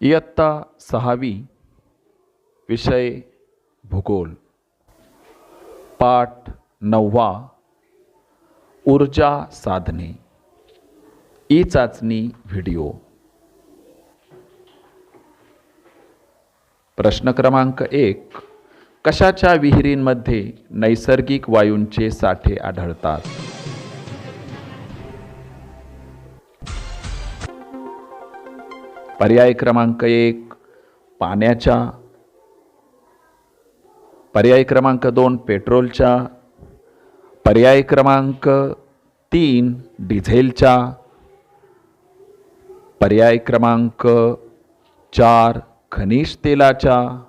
इयत्ता सहावी विषय भूगोल. पाठ नववा ऊर्जा साधने. ई चाचणी व्हिडिओ. प्रश्न क्रमांक एक कशाच्या विहिरींमध्ये नैसर्गिक वायूंचे साठे आढळतात? पर्याय क्रमांक एक पाण्याच्या. पर्याय क्रमांक दोन पेट्रोलच्या. पर्याय क्रमांक तीन डिझेलच्या. पर्याय क्रमांक चार खनिज तेलाच्या.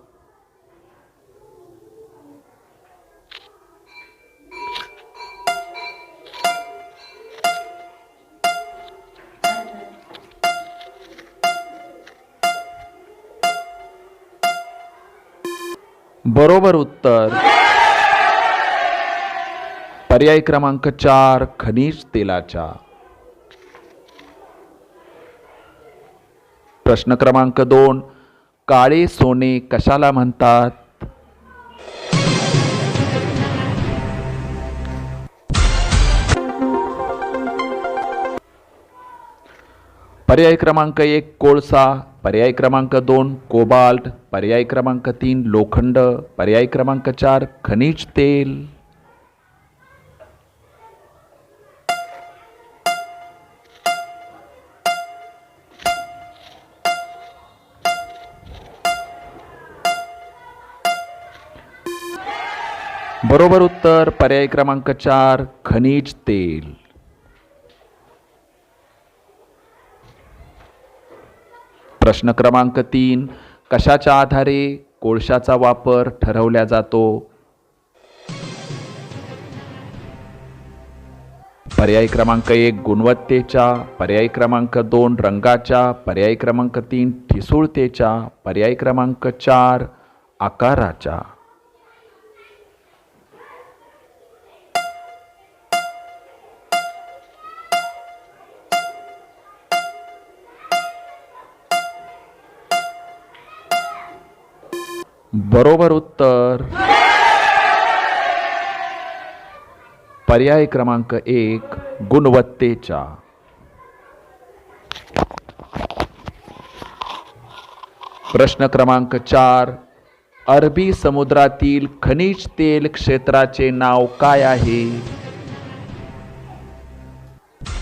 बरोबर उत्तर. पर्याय क्रमांक चार खनिज तेलाच्या. प्रश्न क्रमांक दोन काळे सोने कशाला म्हणतात? पर्याय क्रमांक एक कोळसा. पर्याय क्रमांक दोन कोबाल्ट. पर्याय क्रमांक तीन लोखंड. पर्याय क्रमांक चार खनिज तेल. बरोबर उत्तर पर्याय क्रमांक चार खनिज तेल. प्रश्न क्रमांक तीन कशाच्या आधारे कोळशाचा वापर ठरवला जातो? पर्याय क्रमांक एक गुणवत्तेच्या. पर्याय क्रमांक दोन रंगाच्या. पर्याय क्रमांक तीन ठिसूळतेच्या. पर्याय क्रमांक चार आकाराच्या. बरोबर उत्तर. पर्याय क्रमांक एक गुणवत्तेच्या. प्रश्न क्रमांक चार अरबी समुद्रातील खनिज तेल क्षेत्राचे नाव काय आहे?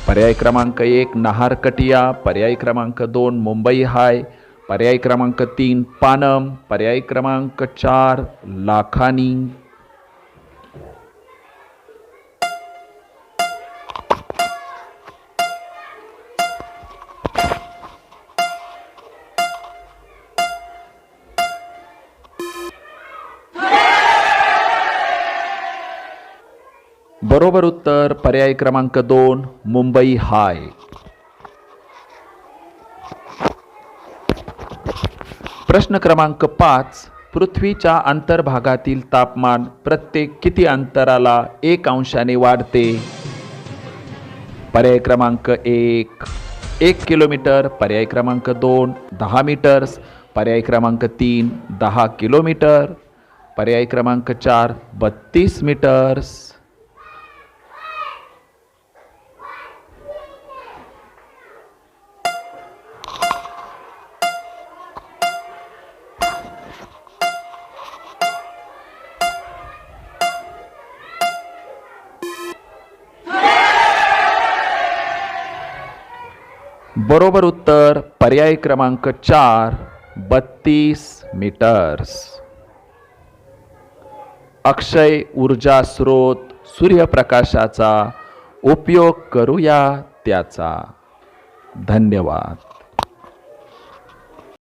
पर्याय क्रमांक एक नाहारकटिया. पर्याय क्रमांक दोन मुंबई हाय. पर्याय क्रमांक तीन पानम. पर्याय क्रमांक चार लाखानी. बरोबर उत्तर पर्याय क्रमांक दोन मुंबई हाय. प्रश्न क्रमांक पाच पृथ्वीच्या अंतर्भागातील तापमान प्रत्येक किती अंतराला एक अंशाने वाढते? पर्याय क्रमांक एक एक किलोमीटर. पर्याय क्रमांक दोन दहा मीटर्स पर्याय क्रमांक तीन दहा किलोमीटर. पर्याय क्रमांक चार बत्तीस मीटर्स बरोबर उत्तर पर्याय क्रमांक चार बत्तीस मीटर्स अक्षय ऊर्जा स्रोत सूर्यप्रकाशाचा उपयोग करूया त्याचा. धन्यवाद.